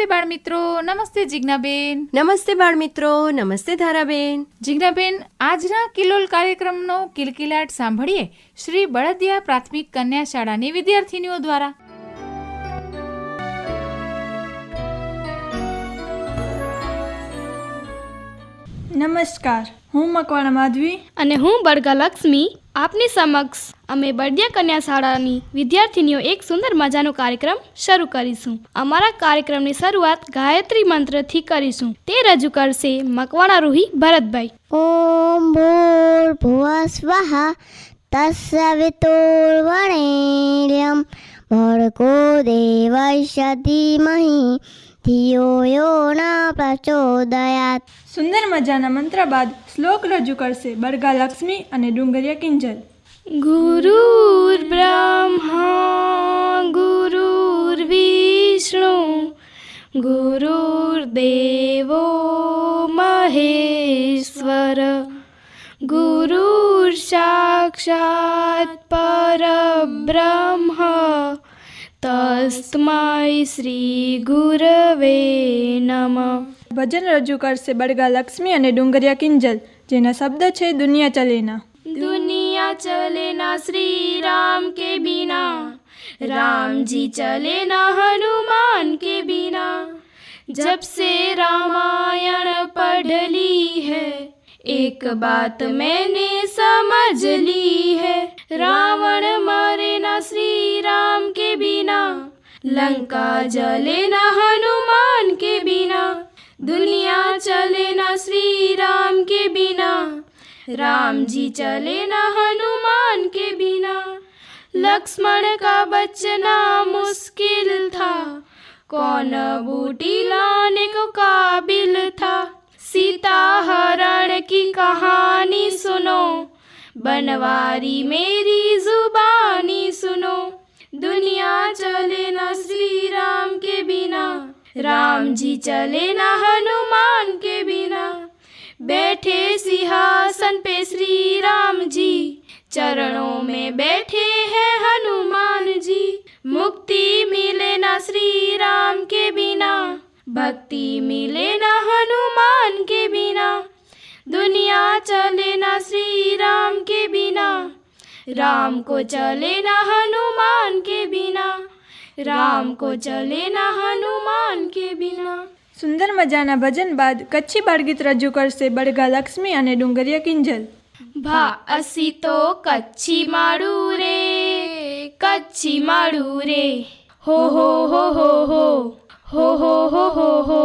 નમસ્તે બાળ મિત્રો નમસ્તે જિજ્ઞાબેન. નમસ્તે બાળમિત્રો નમસ્તે ધારાબેન. જિજ્ઞાબેન આજના કિલોલ કાર્યક્રમનો કિલકિલાટ સાંભળીએ શ્રી બળદિયા પ્રાથમિક કન્યા શાળાની વિદ્યાર્થીનીઓ દ્વારા. નમસ્કાર. હું મકવાણા માધવી. અને હું બળગા લક્ષ્મી. આપની સમક્ષ અમે બળદિયા કન્યા શાળાની વિદ્યાર્થીનીઓ એક સુંદર મજાનો કાર્યક્રમ શરૂ કરીશું. અમારા કાર્યક્રમની શરૂઆત ગાયત્રી મંત્રથી કરીશું. તે રજૂ કરશે મકવાણા રૂહી ભરતભાઈ. ઓમ ભૂર ભુવા સ્વાહા તસ્વિતુર્વણેર્યમ ભર્ગો દેવાય ધીમહી ધીયોયોના પ્રચોદયાત. સુંદર મજાના મંત્ર બાદ શ્લોક રજૂ કરશે બરગા લક્ષ્મી અને ડુંગરિયા કિંજલ. ગુરુ બ્રહ્મા ગુરુર વિષ્ણુ ગુરુર દેવો મહેશ્વર ગુરુર સાક્ષાત પરબ્રહ્મ તસ્મૈ શ્રી ગુરવે નમઃ ભજન રજૂ કરશે બરગા લક્ષ્મી અને ડુંગરિયા કિંજલ જેના શબ્દ છે દુનિયા ચલેના दुनिया चले ना श्री राम के बिना राम जी चले ना हनुमान के बिना जब से रामायण पढ़ ली है एक बात मैंने समझ ली है रावण मारे ना श्री राम के बिना, लंका जले ना हनुमान के बिना, दुनिया चले ना श्री राम के बिना राम जी चले न हनुमान के बिना। लक्ष्मण का बचना मुश्किल था, कौन बूटी लाने को काबिल था? सीता हरण की कहानी सुनो बनवारी मेरी जुबानी सुनो। दुनिया चले न श्री राम के बिना। राम जी चले न हनुमान के बिना। बैठे सिंहासन पे श्री राम जी। चरणों में बैठे हैं हनुमान जी। मुक्ति मिले ना श्री राम के बिना। भक्ति मिले ना हनुमान के बिना। दुनिया चले ना श्री राम के बिना राम को चले ना हनुमान के बिना राम को चले ना हनुमान के बिना સુંદર મજાના ભજન બાદ કચ્છી બાળગીત રજૂ કરશે બરગા લક્ષ્મી અને ડુંગરિયા કિંજલ ભા અસી તો કચ્છી માળું રે કચ્છી માળું રે હો હો હો હો હો હો હો હો હો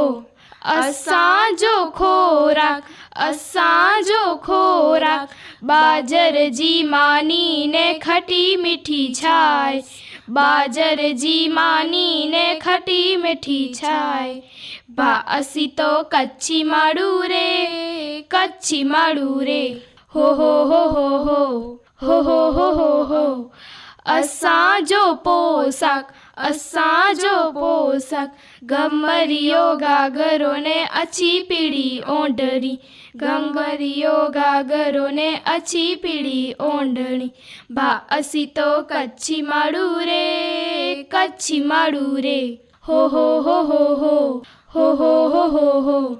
હો અસાંજો ખોરાક અસાંજો ખોરાક બાજરજી માની ને ખટી મીઠી છાય બાજરજી માની ને ખટી મીઠી છાય ભા અસી તો કચ્છી માળું રે કચ્છી માળું રે હો હો હો હો હો હો હો હો હો અસાંજો પોશાક અસાંજો પોશાક ગમરિયો ગાગરો ને અછી પીળી ઓંઢણી ગમરિયો ગાગરો ને અછી પીળી ઓંઢણી ભા અસી તો કચ્છી માળું રે, કચ્છી માળું રે. હો હો હો હો હો હો હો હો હો હો.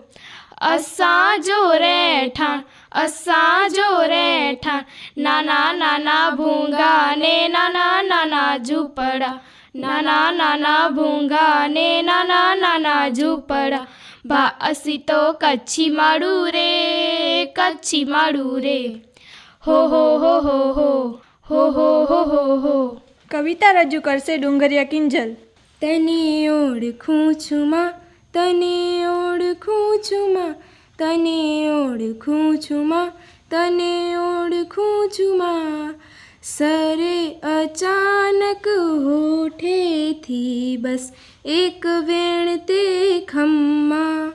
અસાંજો રહેઠાણ અસાંજો રહેઠાણ નાના નાના ભૂંગા ને નાના નાના ઝૂંપડા. નાના નાના ભૂંગા ને નાના નાના ઝૂંપડા. ભા અસી તો કચ્છી માડું રે કચ્છી માડું રે. હો હો હો હો હો હો હો હો હો હો. કવિતા રજૂ કરશે ડુંગરિયા કિંજલ. તને ઓળખું છું માં તને ઓળખું છું માં તને ઓળખું છું માં તને ઓળખું છું માં. સરે અચાનક હોઠેથી બસ એક વેણ તે ખમ્મા.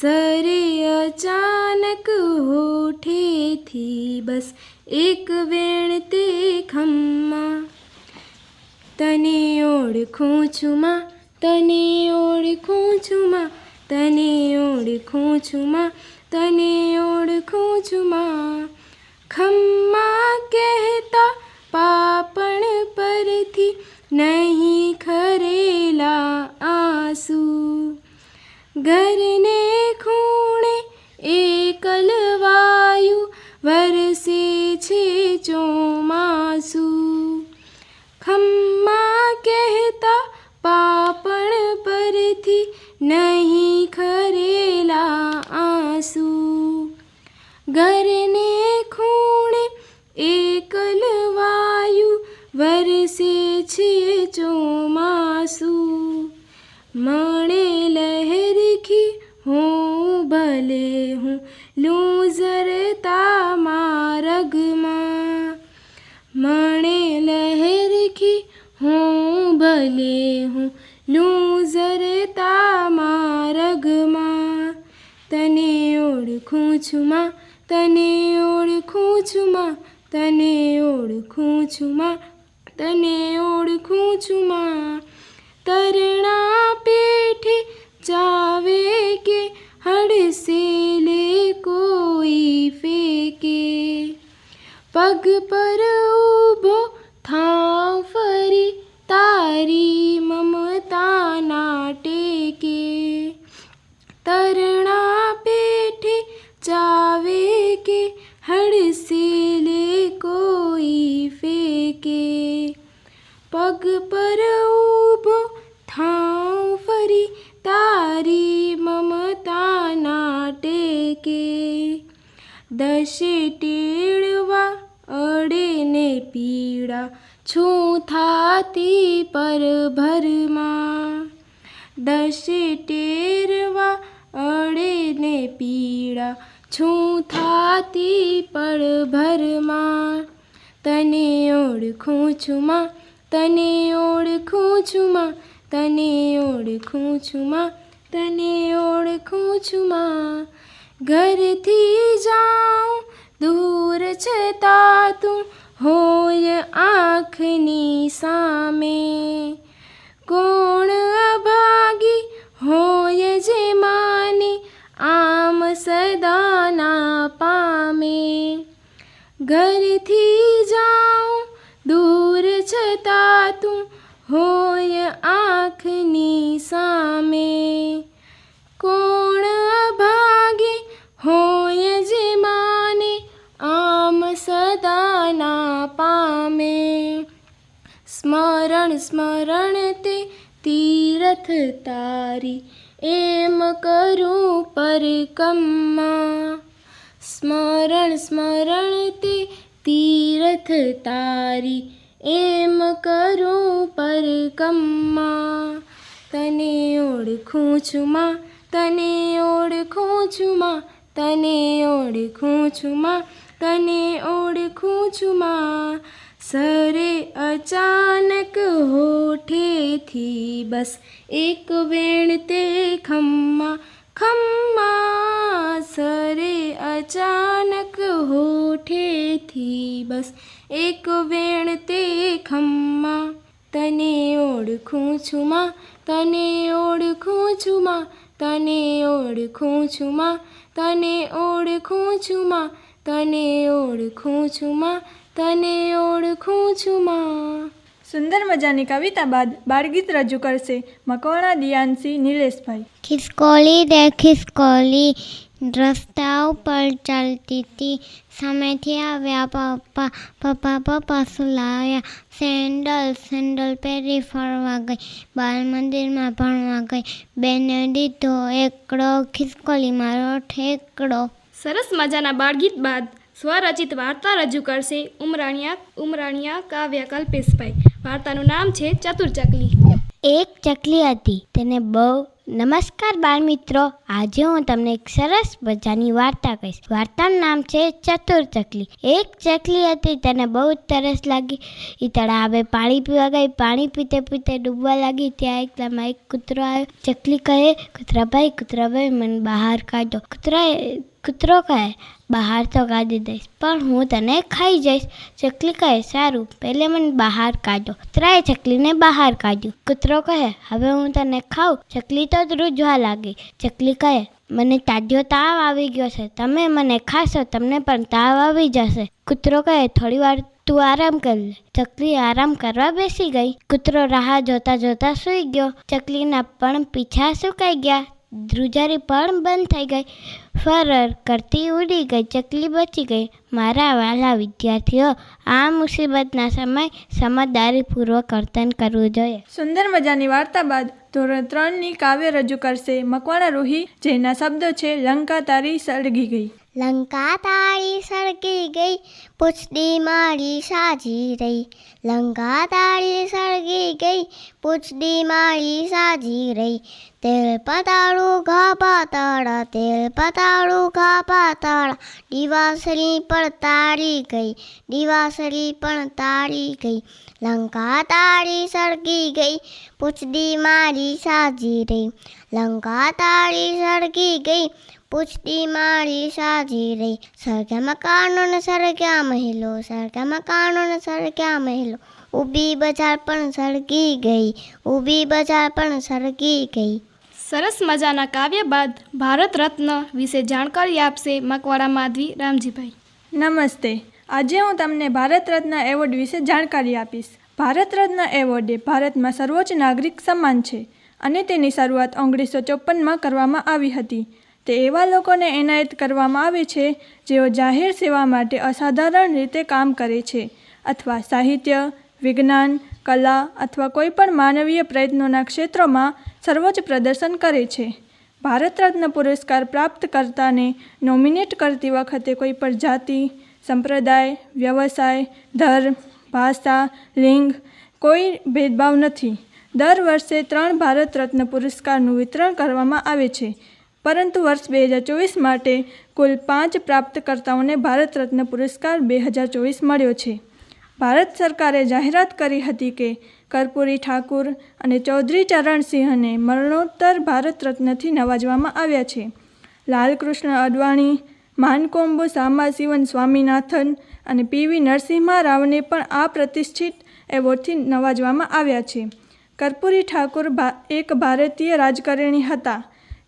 સરે અચાનક હોઠેથી બસ એક વેણ તે ખમ્મા. તને ઓળખું છું માં, તને ઓળખું છું માં, તને ઓળખું છું માં, તને ઓળખું છું માં. ખમ્મા કહેતા પાપણ પરથી નહીં ખરેલા આંસુ. ઘરને ખૂણે એકલવાયું વરસે છે ચોમાસુ. ખમ્મા કહેતા પાપણ પરથી નહીં છું માં તને ઓળખું છું માં તને ઓળખું છું માં તને ઓળખું છું માં તરણા પેઠે જાવે કે હડસેલે કોઈ ફેકે. પગ પર ઊભો ઓળખું છું માં, તને ઓળખું છું માં. ઘરથી જાઉં, દૂર છતાં તું હોય આંખની સામે. કોણ અભાગી હોય જે માને આમ સદાના પામે. ઘરથી જાઉં, દૂર છતાં તું હોય સામે કોણ ભાગી હોય જે માને આમ સદાના પામે? સ્મરણ સ્મરણ તે તીરથ તારી, એમ કરું પરકમ્મા. સ્મરણ સ્મરણ તે તીરથ તારી, એમ કરું પરકમ્મા. તને ઓળખું છું માં, તને ઓળખું છું માં, તને ઓળખું છું માં, તને ઓળખું છું માં. સરે અચાનક હોઠેથી બસ એક વેણ તે ખમ્મા ખમ્મા. સરે અચાનક હોઠેથી બસ એક વેણ તે ખમ્મા. તને ઓળખું છું માં તને ઓળખું છું માં તને ઓળખું છું માં તને ઓળખું છું માં તને ઓળખું છું માં તને ઓળખું છું માં. સુંદર મજાની કવિતા બાદ બાળગીત રજૂ કરશે મકવાણા દિયાનસી નિલેશભાઈ. ખિસકોલી દે ખિસકોલી રસ્તા ઉપર ચાલતી હતી. સામેથી આવ્યા પપ્પા પપ્પા પપ્પા સુલાવ્યા સેન્ડલ સેન્ડલ પહેરી ફરવા ગઈ. બાલ મંદિરમાં ભણવા ગઈ. બેને દીધો એકડો ખિસકોલી મારો ઠેકડો સરસ મજાના બાળગીત બાદ સ્વરચિત વાર્તા રજૂ કરશે ઉમરાણિયા ઉમરાણિયા કાવ્ય કલ્પેશભાઈ. વાર્તાનું નામ છે ચતુર ચકલી. એક ચકલી હતી. તેને બહુ નમસ્કાર બાળ મિત્રો આજે હું તમને એક સરસ મજાની વાર્તા કહીશ. વાર્તાનું નામ છે ચતુર ચકલી. એક ચકલી હતી, તેને બહુ જ તરસ લાગી. એ તળાવે પાણી પીવા ગઈ. પાણી પીતે પીતે ડૂબવા લાગી. ત્યાં એકલામાં એક કૂતરો આવ્યો. ચકલી કહે, કૂતરાભાઈ કૂતરાભાઈ, મને બહાર કાઢો. કૂતરાએ કૂતરો કહે, બહાર તો કાઢી દઈશ, પણ હું તને ખાઈ જઈશ. ચકલી કહે, સારું, પહેલે મને બહાર કાઢો. કૂતરાએ ચકલીને બહાર કાઢ્યું. કૂતરો કહે, હવે હું તને ખાઉં. ચકલી તો ધ્રુજવા લાગી. ચકલી કહે, મને તાજો તાવ આવી ગયો છે. તમે મને ખાશો, તમને પણ તાવ આવી જશે. કૂતરો કહે થોડી વાર તું આરામ કરી લે. ચકલી આરામ કરવા બેસી ગઈ. કૂતરો રાહ જોતા જોતા સૂઈ ગયો. ચકલીના પણ પીછા સુકાઈ ગયા. ધ્રુજારી પણ બંધ થઈ ગઈ. ફરર કરતી ઉડી ગઈ, ચકલી બચી ગઈ. મારા વાલા વિદ્યાર્થીઓ, આ મુસીબતના સમય સમજદારીપૂર્વક વર્તન કરવું જોઈએ. સુંદર મજાની વાર્તા બાદ ધોરણ ત્રણની કાવ્ય રજૂ કરશે. મકવાણા રૂહી, જેના શબ્દો છે, લંકા તારી સળગી ગઈ. લંકા તાળી સળગી ગઈ, પૂછડી મારી સાજી રહી. લંકા તાળી સળગી ગઈ, પૂછડી મારી સાજી રહી. તેલ પતાળું ઘા પાતાળા, તેલ પતાળું ઘા પાતાળા. દિવાસળી પણ તાળી ગઈ, દિવાસળી પણ તાળી ગઈ. લંકા તાળી સળગી ગઈ, પૂછડી મારી સાજી રહી. લંકા તાળી સળગી ગઈ પૂછડી મારી સાજી રહી સરખા મકાનો ને સરગ્યા મહેલો સરખા મકાનો ને સરગ્યા મહેલો ઊભી બજાર પણ સરકી ગઈ ઊભી બજાર પણ સરકી ગઈ સરસ મજાના કાવ્ય બાદ ભારત રત્ન વિશે જાણકારી આપશે મકવાડા માધવી રામજીભાઈ. નમસ્તે આજે હું તમને ભારત રત્ન એવોર્ડ વિશે જાણકારી આપીશ. ભારત રત્ન એવોર્ડ એ ભારતમાં સર્વોચ્ચ નાગરિક સન્માન છે અને તેની શરૂઆત ઓગણીસો ચોપનમાં કરવામાં આવી હતી. તે એવા લોકોને એનાયત કરવામાં આવે છે, જેઓ જાહેર સેવા માટે અસાધારણ રીતે કામ કરે છે, અથવા સાહિત્ય, વિજ્ઞાન, કલા અથવા કોઈપણ માનવીય પ્રયત્નોના ક્ષેત્રોમાં સર્વોચ્ચ પ્રદર્શન કરે છે. ભારત રત્ન પુરસ્કાર પ્રાપ્ત કરતાને નોમિનેટ કરતી વખતે કોઈ પણ જાતિ, સંપ્રદાય, વ્યવસાય, ધર્મ, ભાષા, લિંગ કોઈ ભેદભાવ નથી. દર વર્ષે ત્રણ ભારત રત્ન પુરસ્કારનું વિતરણ કરવામાં આવે છે. પરંતુ વર્ષ બે હજાર ચોવીસ માટે કુલ પાંચ પ્રાપ્તકર્તાઓને ભારત રત્ન પુરસ્કાર બે હજાર ચોવીસ મળ્યો છે. ભારત સરકારે જાહેરાત કરી હતી કે કર્પૂરી ઠાકુર અને ચૌધરી ચરણસિંહને મરણોત્તર ભારત રત્નથી નવાજવામાં આવ્યા છે. લાલકૃષ્ણ અડવાણી માનકોમ્બો સામાશિવન સ્વામીનાથન અને પીવી નરસિંહા રાવને પણ આ પ્રતિષ્ઠિત એવોર્ડથી નવાજવામાં આવ્યા છે. કર્પૂરી ઠાકુર એક ભારતીય રાજકારણી હતા.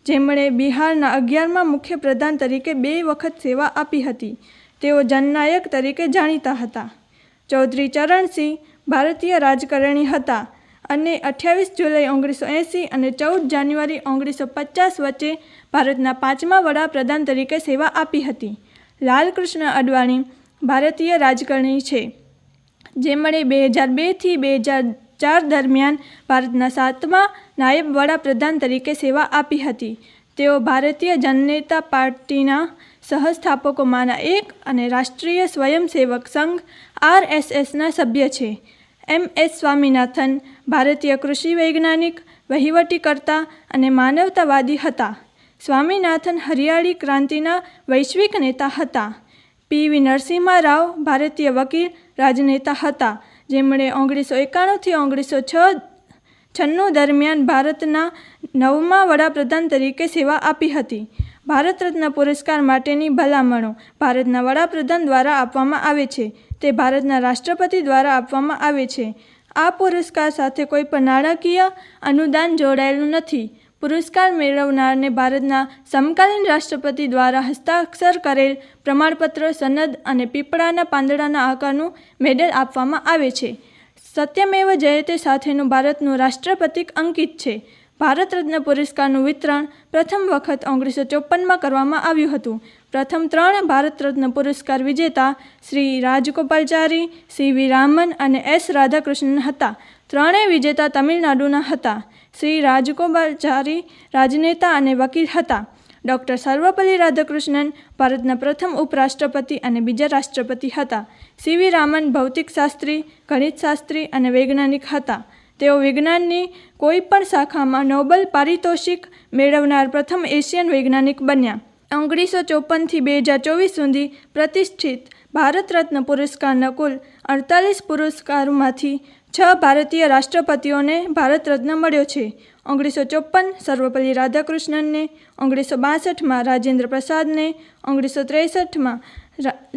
જેમણે બિહારના અગિયારમાં મુખ્યપ્રધાન તરીકે બે વખત સેવા આપી હતી. તેઓ જનનાયક તરીકે જાણીતા હતા. ચૌધરી ચરણસિંહ ભારતીય રાજકારણી હતા અને અઠ્યાવીસ જુલાઈ ઓગણીસો એંસી અને ચૌદ જાન્યુઆરી ઓગણીસો પચાસ વચ્ચે ભારતના પાંચમા વડાપ્રધાન તરીકે સેવા આપી હતી. લાલકૃષ્ણ અડવાણી ભારતીય રાજકારણી છે. જેમણે બે હજાર બેથી બે હજાર ચાર દરમિયાન ભારતના સાતમા નાયબ વડાપ્રધાન તરીકે સેવા આપી હતી. તેઓ ભારતીય જનનેતા પાર્ટીના સહસ્થાપકોમાંના એક અને રાષ્ટ્રીય સ્વયંસેવક સંઘ આરએસએસના સભ્ય છે. એમ એસ સ્વામીનાથન ભારતીય કૃષિ વૈજ્ઞાનિક, વહીવટીકર્તા અને માનવતાવાદી હતા. સ્વામીનાથન હરિયાળી ક્રાંતિના વૈશ્વિક નેતા હતા. પી વી નરસિંહા રાવ ભારતીય વકીલ, રાજનેતા હતા. જેમણે ઓગણીસો એકાણુંથી ઓગણીસો છ છન્નું દરમિયાન ભારતના નવમા વડાપ્રધાન તરીકે સેવા આપી હતી. ભારત રત્ન પુરસ્કાર માટેની ભલામણો ભારતના વડાપ્રધાન દ્વારા આપવામાં આવે છે. તે ભારતના રાષ્ટ્રપતિ દ્વારા આપવામાં આવે છે. આ પુરસ્કાર સાથે કોઈ પણ નાણાકીય અનુદાન જોડાયેલું નથી. પુરસ્કાર મેળવનારને ભારતના સમકાલીન રાષ્ટ્રપતિ દ્વારા હસ્તાક્ષર કરેલ પ્રમાણપત્ર, સનદ અને પીપળાના પાંદડાના આકારનું મેડલ આપવામાં આવે છે. સત્યમેવ જયતે સાથેનું ભારતનું રાષ્ટ્રપતિક અંકિત છે. ભારત રત્ન પુરસ્કારનું વિતરણ પ્રથમ વખત ઓગણીસો ચોપનમાં કરવામાં આવ્યું હતું. પ્રથમ ત્રણ ભારત રત્ન પુરસ્કાર વિજેતા શ્રી રાજગોપાલચારી, સી વી રામન અને એસ રાધાકૃષ્ણન હતા. ત્રણેય વિજેતા તમિલનાડુના હતા. શ્રી રાજગોપાલચારી રાજનેતા અને વકીલ હતા. ડૉક્ટર સર્વપલ્લી રાધાકૃષ્ણન ભારતના પ્રથમ ઉપરાષ્ટ્રપતિ અને બીજા રાષ્ટ્રપતિ હતા. સીવી રામન ભૌતિકશાસ્ત્રી ગણિતશાસ્ત્રી અને વૈજ્ઞાનિક હતા. તેઓ વિજ્ઞાનની કોઈ પણ શાખામાં નોબલ પારિતોષિક મેળવનાર પ્રથમ એશિયન વૈજ્ઞાનિક બન્યા. ઓગણીસો ચોપનથી બે હજાર ચોવીસ સુધી પ્રતિષ્ઠિત ભારત રત્ન પુરસ્કારના કુલ અડતાલીસ પુરસ્કારોમાંથી છ ભારતીય રાષ્ટ્રપતિઓને ભારત રત્ન મળ્યો છે. ઓગણીસો ચોપન સર્વપલ્લી રાધાકૃષ્ણનને, ઓગણીસો બાસઠમાં રાજેન્દ્ર પ્રસાદને, ઓગણીસો ત્રેસઠમાં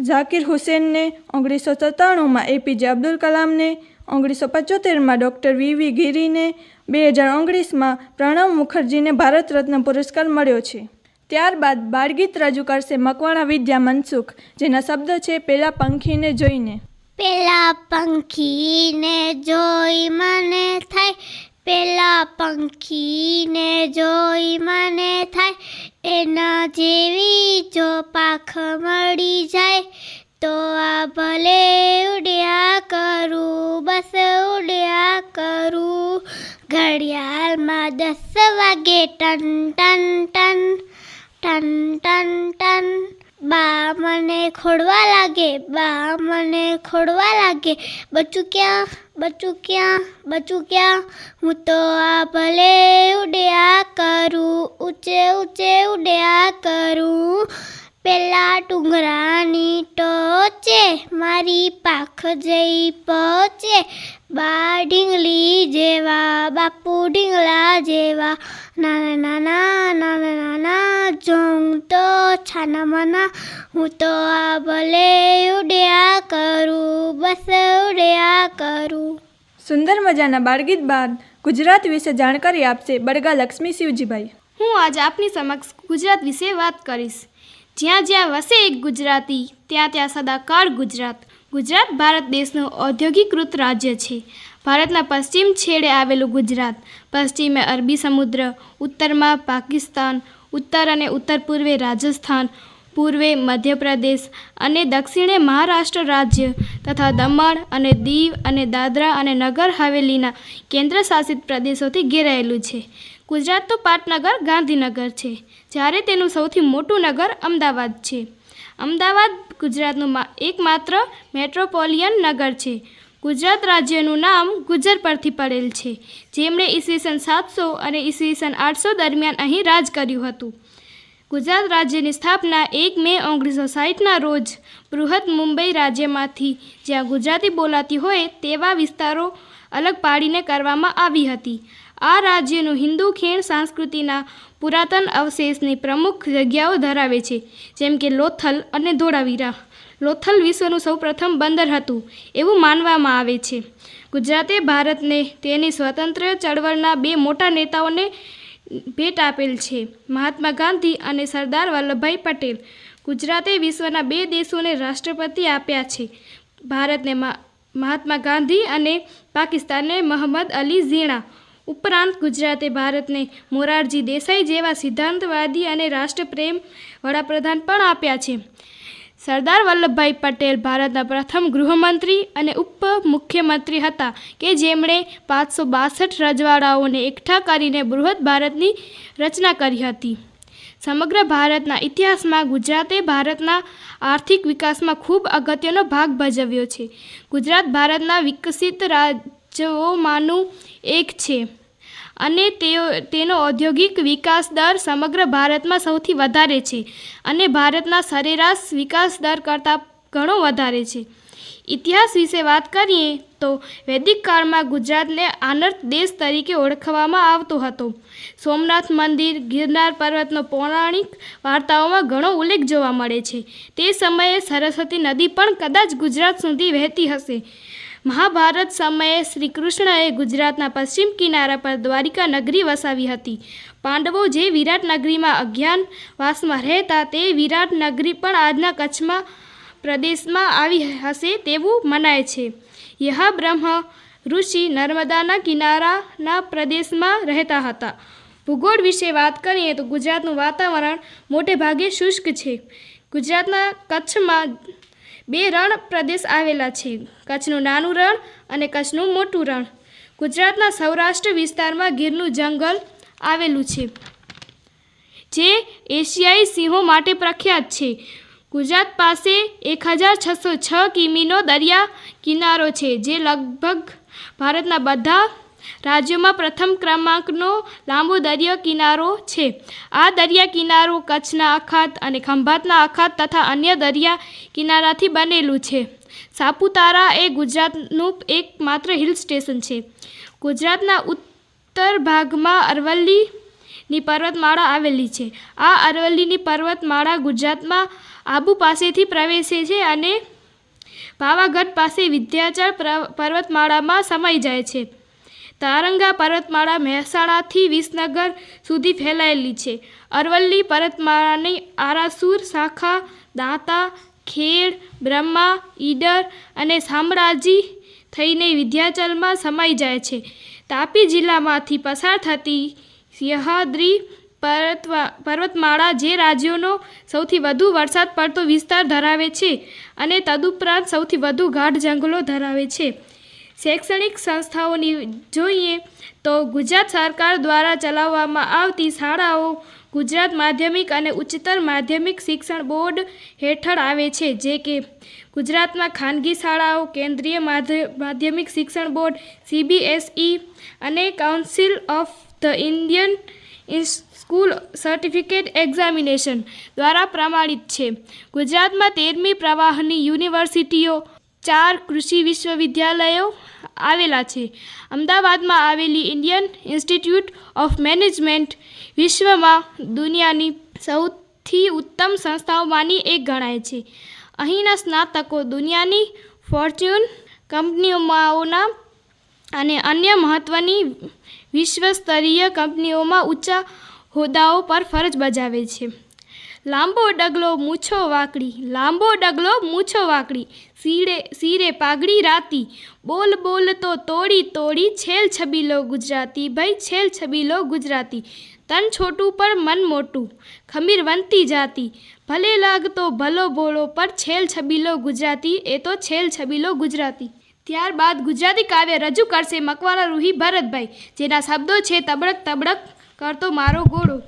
ઝાકીર હુસેનને, ઓગણીસો સત્તાણુંમાં એપીજે અબ્દુલ કલામને, ઓગણીસો પંચોતેરમાં ડૉક્ટર વી વી ગિરીને, બે હજાર ઓગણીસમાં પ્રણવ મુખર્જીને ભારત રત્ન પુરસ્કાર મળ્યો છે. ત્યારબાદ બાળગીત રજૂ કરશે મકવાણા વિદ્યા મનસુખ, જેના શબ્દ છે, પેલા પંખીને જોઈને. પેલા પંખીને જોઈ મને થાય, પેલા પંખીને જોઈ મને થાય, એના જેવી જો પાખ મળી જાય, તો આ ભલે ઉડ્યા કરું, બસ ઉડ્યા કરું, ઘડિયાળમાં દસ વાગે ટન ટન ટન ટન ટન ટન બા મને ખોડવા લાગે, બા મને ખોડવા લાગે. બચ્ચું ક્યાં બચ્ચું ક્યાં બચ્ચું ક્યાં? હું તો આ ભલે ઉડ્યા કરું, ઊંચે ઊંચે ઉડ્યા કરું. પેલા ડુંગરાની ટોચે મારી પાખ જઈ પહોંચે. બા ઢીંગલી જેવા બાપુ ઢીંગલા જેવા. નાના નાના નાના નાના જોઉં તો છાના માના હું તો આ ભલે ઉડ્યા કરું બસ ઉડ્યા કરું. સુંદર મજાના બાળગીત બાદ ગુજરાત વિશે જાણકારી આપશે બળગા લક્ષ્મી શિવજીભાઈ. હું આજ આપની સમક્ષ ગુજરાત વિશે વાત કરીશ. જ્યાં જ્યાં વસે એક ગુજરાતી, ત્યાં ત્યાં સદાકાળ ગુજરાત. ગુજરાત ભારત દેશનું ઔદ્યોગિકૃત રાજ્ય છે. ભારતના પશ્ચિમ છેડે આવેલું ગુજરાત. પશ્ચિમે અરબી સમુદ્ર, ઉત્તરમાં પાકિસ્તાન, ઉત્તર અને ઉત્તર પૂર્વે રાજસ્થાન, પૂર્વે મધ્યપ્રદેશ અને દક્ષિણે મહારાષ્ટ્ર રાજ્ય તથા દમણ અને દીવ અને દાદરા અને નગર હવેલીના કેન્દ્રશાસિત પ્રદેશોથી ઘેરાયેલું છે. ગુજરાત તો પાટનગર, ગાંધીનગર છે. જ્યારે તેનું સૌથી મોટું નગર અમદાવાદ છે. અમદાવાદ ગુજરાતનું એકમાત્ર મેટ્રોપોલિયન નગર છે. ગુજરાત રાજ્યનું નામ ગુજર પરથી પડેલ છે. જેમણે ઈસવીસન સાતસો અને ઈસવીસન આઠસો દરમિયાન અહીં રાજ કર્યું હતું. ગુજરાત રાજ્યની સ્થાપના એક મે ઓગણીસો સાહીઠના રોજ બૃહદ મુંબઈ રાજ્યમાંથી જ્યાં ગુજરાતી બોલાતી હોય તેવા વિસ્તારો અલગ પાડીને કરવામાં આવી હતી. આ રાજ્યનું હિન્દુ ખીણ સંસ્કૃતિના પુરાતન અવશેષની પ્રમુખ જગ્યાઓ ધરાવે છે, જેમ કે લોથલ અને ધોળાવીરા. લોથલ વિશ્વનું સૌપ્રથમ બંદર હતું એવું માનવામાં આવે છે. ગુજરાતે ભારતને તેની સ્વતંત્ર ચળવળના બે મોટા નેતાઓને ભેટ આપેલ છે, મહાત્મા ગાંધી અને સરદાર વલ્લભભાઈ પટેલ. ગુજરાતે વિશ્વના બે દેશોને રાષ્ટ્રપતિ આપ્યા છે, ભારતને મહાત્મા ગાંધી અને પાકિસ્તાનને મહંમદ અલી ઝીણા. ઉપરાંત ગુજરાતે ભારતને મોરારજી દેસાઈ જેવા સિદ્ધાંતવાદી અને રાષ્ટ્રપ્રેમ વડાપ્રધાન પણ આપ્યા છે. સરદાર વલ્લભભાઈ પટેલ ભારતના પ્રથમ ગૃહમંત્રી અને ઉપ મુખ્યમંત્રી હતા કે જેમણે પાંચસો બાસઠ રજવાડાઓને એકઠા કરીને બૃહદ ભારતની રચના કરી હતી. સમગ્ર ભારતના ઇતિહાસમાં ગુજરાતે ભારતના આર્થિક વિકાસમાં ખૂબ અગત્યનો ભાગ ભજવ્યો છે. ગુજરાત ભારતના વિકસિત રાજ્યોમાંનું એક છે. અને તેઓ, તેનો ઔદ્યોગિક વિકાસ દર સમગ્ર ભારતમાં સૌથી વધારે છે અને ભારતના સરેરાશ વિકાસ દર કરતાં ઘણો વધારે છે. ઇતિહાસ વિશે વાત કરીએ તો વૈદિક કાળમાં ગુજરાતને આનર્ત દેશ તરીકે ઓળખવામાં આવતો હતો. સોમનાથ મંદિર, ગિરનાર પર્વતનો પૌરાણિક વાર્તાઓમાં ઘણો ઉલ્લેખ જોવા મળે છે. તે સમયે સરસ્વતી નદી પણ કદાચ ગુજરાત સુધી વહેતી હશે. મહાભારત સમયે શ્રી કૃષ્ણએ ગુજરાતના પશ્ચિમ કિનારા પર દ્વારિકા નગરી વસાવી હતી. પાંડવો જે વિરાટ નગરીમાં અજ્ઞાનવાસમાં રહેતા તે વિરાટ નગરી પણ આજના કચ્છમાં પ્રદેશમાં આવી હશે તેવું મનાય છે. યહ બ્રહ્મ ઋષિ નર્મદાના કિનારાના પ્રદેશમાં રહેતા હતા. ભૂગોળ વિશે વાત કરીએ તો ગુજરાતનું વાતાવરણ મોટે ભાગે શુષ્ક છે. ગુજરાતના કચ્છમાં બે રણ પ્રદેશ આવેલા છે. કચ્છનું નાનું રણ અને કચ્છનું મોટું રણ. ગુજરાતના સૌરાષ્ટ્ર વિસ્તારમાં ગીરનું જંગલ આવેલું છે. જે એશિયાઈ સિંહો માટે પ્રખ્યાત છે. ગુજરાત પાસે એક હજાર છસો છ કિમીનો દરિયા કિનારો છે, જે લગભગ ભારતના બધા રાજ્યોમાં પ્રથમ ક્રમાંકનો લાંબો દરિયા કિનારો છે. આ દરિયા કિનારો કચ્છના અખાત અને ખંભાતના અખાત તથા અન્ય દરિયા કિનારાથી બનેલું છે. સાપુતારા એ ગુજરાતનું એકમાત્ર હિલ સ્ટેશન છે. ગુજરાતના ઉત્તર ભાગમાં અરવલ્લીની પર્વતમાળા આવેલી છે. આ અરવલ્લીની પર્વતમાળા ગુજરાતમાં આબુ પાસેથી પ્રવેશે છે અને પાવાગઢ પાસે વિંધ્યાચળ પર્વતમાળામાં સમાઈ જાય છે. તારંગા પર્વતમાળા મહેસાણાથી વિસનગર સુધી ફેલાયેલી છે. અરવલ્લી પર્વતમાળાની આરાસુર શાખા, દાંતા, ખેડ, બ્રહ્મા, ઈડર અને શામળાજી થઈને વિંધ્યાચલમાં સમાઈ જાય છે. તાપી જિલ્લામાંથી પસાર થતી સહ્યાદ્રી પર્વત પર્વતમાળા જે રાજ્યોનો સૌથી વધુ વરસાદ પડતો વિસ્તાર ધરાવે છે અને તદુપરાંત સૌથી વધુ ગાઢ જંગલો ધરાવે છે. શૈક્ષણિક સંસ્થાઓની જોઈએ તો ગુજરાત સરકાર દ્વારા ચલાવવામાં આવતી શાળાઓ ગુજરાત માધ્યમિક અને ઉચ્ચતર માધ્યમિક શિક્ષણ બોર્ડ હેઠળ આવે છે, જે કે ગુજરાતમાં ખાનગી શાળાઓ, કેન્દ્રીય માધ્ય, માધ્યમિક શિક્ષણ બોર્ડ, સીબીએસઈ અને council of the Indian school certificate examination દ્વારા પ્રમાણિત છે. ગુજરાતમાં તેરમી પ્રવાહની યુનિવર્સિટીઓ ચાર કૃષિ વિશ્વવિદ્યાલયો આવેલા છે. અમદાવાદમાં આવેલી ઇન્ડિયન ઇન્સ્ટિટ્યૂટ ઓફ મેનેજમેન્ટ વિશ્વમાં દુનિયાની સૌથી ઉત્તમ સંસ્થાઓમાંની એક ગણાય છે. અહીંના સ્નાતકો દુનિયાની ફોર્ચ્યુન કંપનીઓમાંના અને અન્ય મહત્ત્વની વિશ્વસ્તરીય કંપનીઓમાં ઊંચા હોદ્દાઓ પર ફરજ બજાવે છે. લાંબો ડગલો મૂછો વાકડી, લાંબો ડગલો મૂછો વાકડી. સીરે સીરે પાઘડી રાતી. બોલ બોલ તો તોડી તોડી છેલ છબીલો ગુજરાતી. ભાઈ, છેલ છબીલો ગુજરાતી. તન છોટું પણ મન મોટું. ખમીર વંતી જાતી. ભલે લાગતો ભલો ભોળો, પર છેલ છબીલો ગુજરાતી. એ તો છેલ છબીલો ગુજરાતી. ત્યારબાદ ગુજરાતી કાવ્ય રજૂ કરશે મકવારા રૂહી ભરતભાઈ, જેના શબ્દો છે તબડક તબડક, કરતો મારો ઘોડો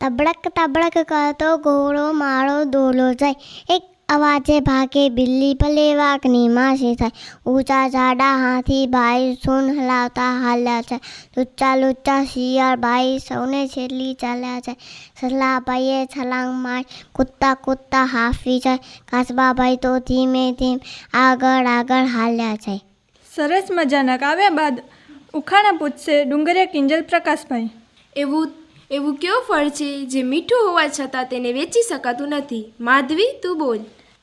તબડક તબડક કરતો ઘોડો મારો દોલો જાય. એક અવાજે ભાગે બિલ્લી ભલે વાઘની માસી થાય. ઊંચા જાડા હાથી ભાઈ સૂન હલાવતા હાલ્યા છે લુચ્ચા લુચ્ચા શિયાળ ભાઈ સૌને છેલ્લી ચાલ્યા છે સલા ભાઈએ છલાંગ મારી કૂદતા કૂદતા હાફી જાય. કાચબા ભાઈ તો ધીમે ધીમે આગળ આગળ હાલ્યા જાય. સરસ મજાના. કાવ્યા બાદ ઉખાણા પૂછશે ડુંગરે કિંજલ પ્રકાશભાઈ. એવું એવું કયો ફળ છે જે મીઠું હોવા છતાં તેને વેચી શકાતું નથી? માધવી તું બોલ.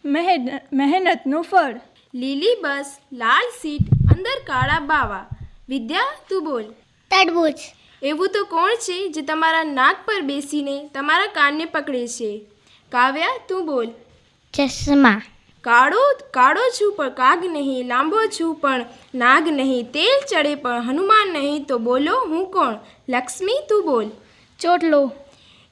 મહેન મહેનતનું ફળ. લીલી બસ લાલ સીટ અંદર કાળા બાવા. વિદ્યા તું બોલ. તડબૂચ એવું તો કોણ છે જે તમારા નાક પર બેસીને તમારા કાનને પકડે છે? કાવ્યા તું બોલ. ચશ્મા. કાળો કાળો છું પણ કાગ નહીં લાંબો છું પણ નાગ નહીં તેલ ચડે પણ હનુમાન નહીં તો બોલો હું કોણ? લક્ષ્મી તું બોલ. ચોટલો.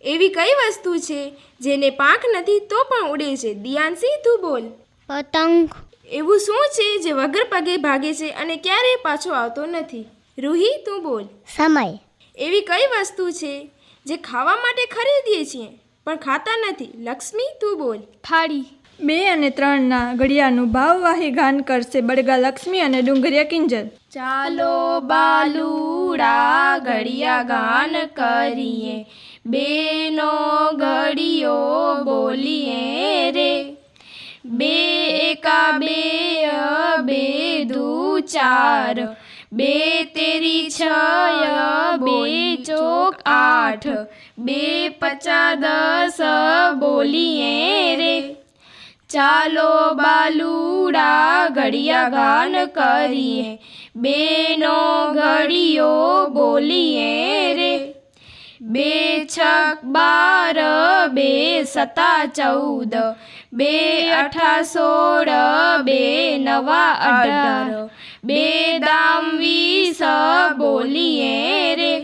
એવી કઈ વસ્તુ છે જેને પાંખ નથી તો પણ ઉડે છે? દિયાંશી તું બોલ. પતંગ. એવું શું છે જે વગર પગે ભાગે છે અને ક્યારેય પાછો આવતો નથી? રૂહી તું બોલ. સમય. એવી કઈ વસ્તુ છે જે ખાવા માટે ખરીદીએ છીએ પણ ખાતા નથી? લક્ષ્મી તું બોલ. થાળી. બે અને ત્રણના ઘડિયાળનું ભાવવાહી ગાન કરશે બળગા લક્ષ્મી અને ડુંગરિયા કિંજલ. ચાલો બાલુડા ઘડિયા ગાન કરીએ. બેનો ઘડિયો બોલીએ રે. બે એકા બે બે દુ ચાર. બે તેરી છ બે ચોક આઠ. બે પચા દસ બોલીએ રે. ચાલો બાલુડા ઘડિયા ગાન કરીએ. બેનો ઘડિયો બોલીએ રે. બે છક બાર, બે સતા ચૌદ, બે અઠા સોળ, બે નવા અઢાર, બે દામ વીસ બોલીએ રે.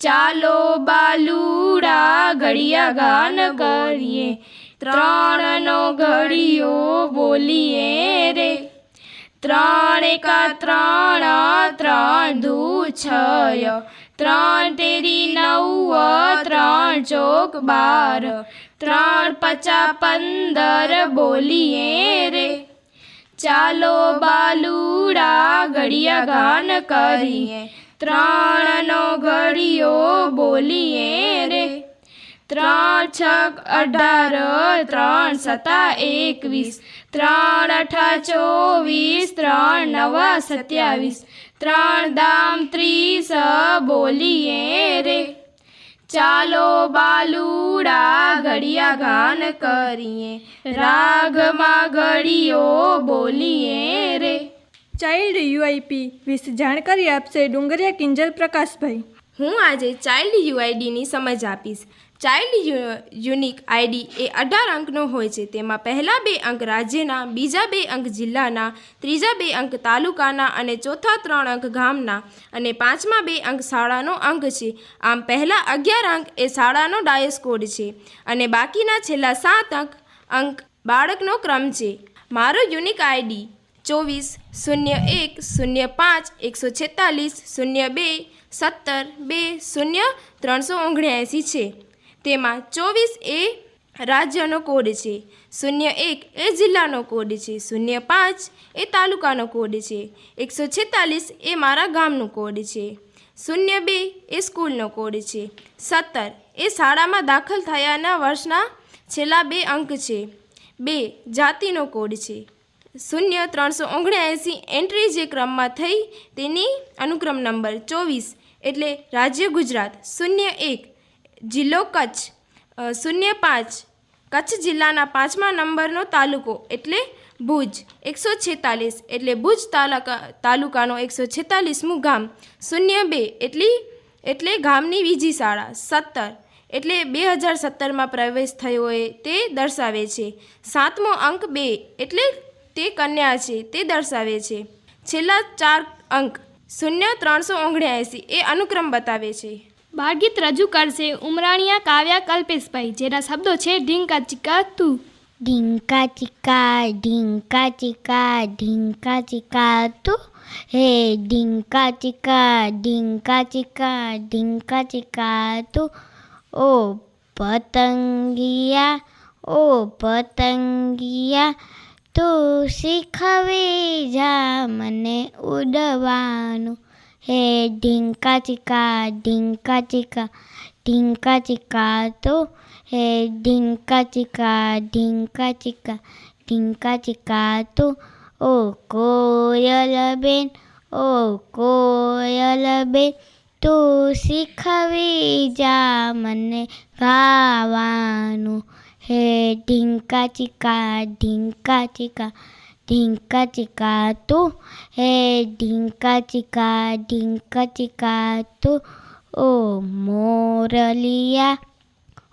ચાલો બાલુડા ઘડિયા ગાન કરીએ. ત્રણનો ઘડિયો બોલીએ રે. ત્રણ એકા ત્રણ ત્રણ દુ છ ત્રણ તેરી નવ, ત્રણ ચોક બાર. ત્રણ પચા પંદર બોલીએ રે. ચાલો બાલુડા ઘડિયા ગાન કરીએ. ત્રણનો ઘડિયો બોલીએ ત્રણ છક અઢાર ત્રણ સત્તા એકવીસ ત્રણ અઠા ચોવીસ ત્રણ નવા સત્યાવીસ ત્રણ દામ ત્રીસ બોલીએ રે. ચાલો બાલુડા ઘડિયા ગાન કરીએ રાગમાં ઘડીઓ બોલીએ રે. ચાઇલ્ડ યુઆઈપી વિશે જાણકારી આપશે ડુંગરિયા કિંજલ પ્રકાશભાઈ. હું આજે ચાઇલ્ડ યુઆઈડીની સમજ આપીશ. ચાઇલ્ડ યુનિક આઈડી એ અઢાર અંકનો હોય છે. તેમાં પહેલા બે અંક રાજ્યના, બીજા બે અંક જિલ્લાના, ત્રીજા બે અંક તાલુકાના અને ચોથા ત્રણ અંક ગામના અને પાંચમા બે અંક શાળાનો અંક છે. આમ પહેલા અગિયાર અંક એ શાળાનો ડાયસ કોડ છે અને બાકીના છેલ્લા સાત અંક અંક બાળકનો ક્રમ છે. મારો યુનિક આઈડી ચોવીસ, શૂન્ય એક, શૂન્ય પાંચ, એકસો છેતાલીસ, શૂન્ય બે, સત્તર, બે, શૂન્ય, ત્રણસો ઓગણ્યાએંસી છે. તેમાં ચોવીસ એ રાજ્યનો કોડ છે, શૂન્ય એક એ જિલ્લાનો કોડ છે, શૂન્ય પાંચ એ તાલુકાનો કોડ છે, એકસો છેતાલીસ એ મારા ગામનો કોડ છે, શૂન્ય બે એ સ્કૂલનો કોડ છે, સત્તર એ શાળામાં દાખલ થયાના વર્ષના છેલ્લા બે અંક છે, બે જાતિનો કોડ છે, શૂન્ય ત્રણસો ઓગણએંસી એન્ટ્રી જે ક્રમમાં થઈ તેની અનુક્રમ નંબર ચોવીસ એટલે રાજ્ય ગુજરાત, શૂન્ય એક જિલ્લો કચ્છ શૂન્ય પાંચ, કચ્છ જિલ્લાના પાંચમા નંબરનો તાલુકો એટલે ભુજ, એકસો છેતાલીસ એટલે ભુજ તાલુકા, તાલુકાનો એકસો છેતાલીસમું ગામ. શૂન્ય બે એટલી, એટલે ગામની બીજી શાળા, સત્તર એટલે બે હજાર સત્તરમાં પ્રવેશ થયો હોય તે દર્શાવે છે. સાતમો અંક બે એટલે તે કન્યા છે, તે દર્શાવે છે. છેલ્લા ચાર અંક શૂન્ય ત્રણસો ઓગણ્યાએંસી એ અનુક્રમ બતાવે છે. બાળગીત રજૂ કરશે ઉમરાણીયા કાવ્યા કલ્પેશભાઈ જેના શબ્દો છે ઢીંકા ચીકા તું. ઢીંકા ચીકા ઢીંકા ચીકા ઢીંકા ચીકા તું. હે, ઢીંકા ચીકા ઢીંકા ચીકા ઢીંકા ચીકા તું. ઓ પતંગિયા ઓ પતંગિયા, તું શીખવે જા મને ઉડવાનું. હે ઢીંકા ચીકા ઢીંકા ચીકા ઢીંકા ચીકા તો હે ઢીંકા ચીકા ઢીંકા ચીકા ઢીંકા ચીકા તો ઓ કોયલ બેન, ઓ કોયલ બેન, તું શીખવી જા મને ગાવાનું. હે ઢીંકા ચીકા ઢીંકા ચીકા ઢીંકા ચીકા તું હે ઢીંકા ચીકા ઢીંકા ચીકા તું ઓ મોરલિયા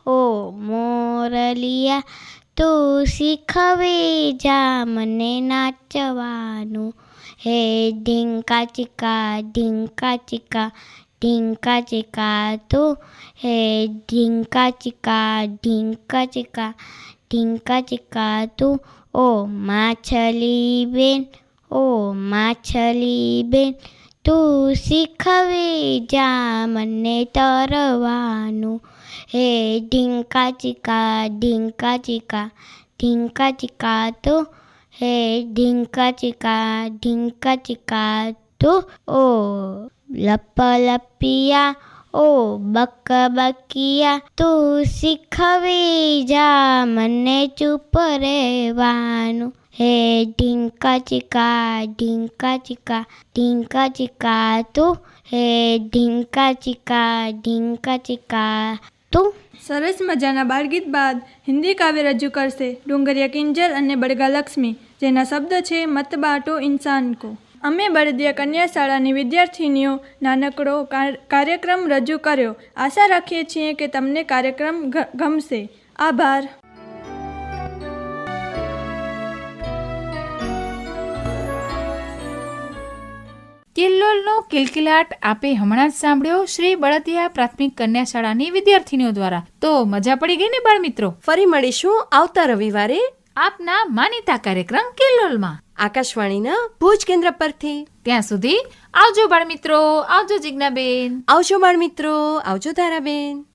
ઓ મોરલિયા, તું શીખવી જા મને નાચવાનું, હે ઢીંકા ચીકા ઢીંકા ચીકા ઢીંકા ચીકા તું હે ઢીંકા ચીકા ઢીંકા ચીકા ઢીંકા ચીકા તું ઓ માછલી બેન ઓ માછલી બેન તું શીખવી જા મને તરવાનું. હે ઢીંકા ચીકા ઢીંકા ચીકા ઢીંકા ચીકા તો, હે ઢીંકા ચીકા ઢીંકા ચીકા તો, ઓ લપ લપિયા ઓ બક બકિયા તું શીખવી જા, મને ચૂપ રહેવાનું. હે ઢીંકા ચીકા ઢીંકા ચીકા ઢીંકા ચીકા તું. હે ઢીંકા ચીકા ઢીંકા ચીકા તું. સરસ મજાના બાળગીત બાદ હિન્દી કાવ્ય રજૂ કરશે ડુંગરિયા કિંજલ અને બડગા લક્ષ્મી, જેના શબ્દ છે મત બાટો ઇન્સાન કો. અમે બળદિયા કન્યા શાળાની વિદ્યાર્થીનીઓ નાનકડો કાર- કાર્યક્રમ રજૂ કર્યો. આશા રાખીએ છીએ કે તમને કાર્યક્રમ ગમશે. આભાર. કિલ્લોલનો કિલકિલાટ આપે હમણાં જ સાંભળ્યો શ્રી બળદિયા પ્રાથમિક કન્યા શાળાની વિદ્યાર્થીનીઓ દ્વારા. તો મજા પડી ગઈ ને બાળ મિત્રો ફરી મળીશું આવતા રવિવારે આપના માનીતા કાર્યક્રમ કિલ્લોલમાં. આકાશવાણીના ભુજ કેન્દ્ર પરથી. ત્યાં સુધી આવજો બાળ મિત્રો આવજો જિજ્ઞાબેન. આવજો બાળ મિત્રો આવજો તારાબેન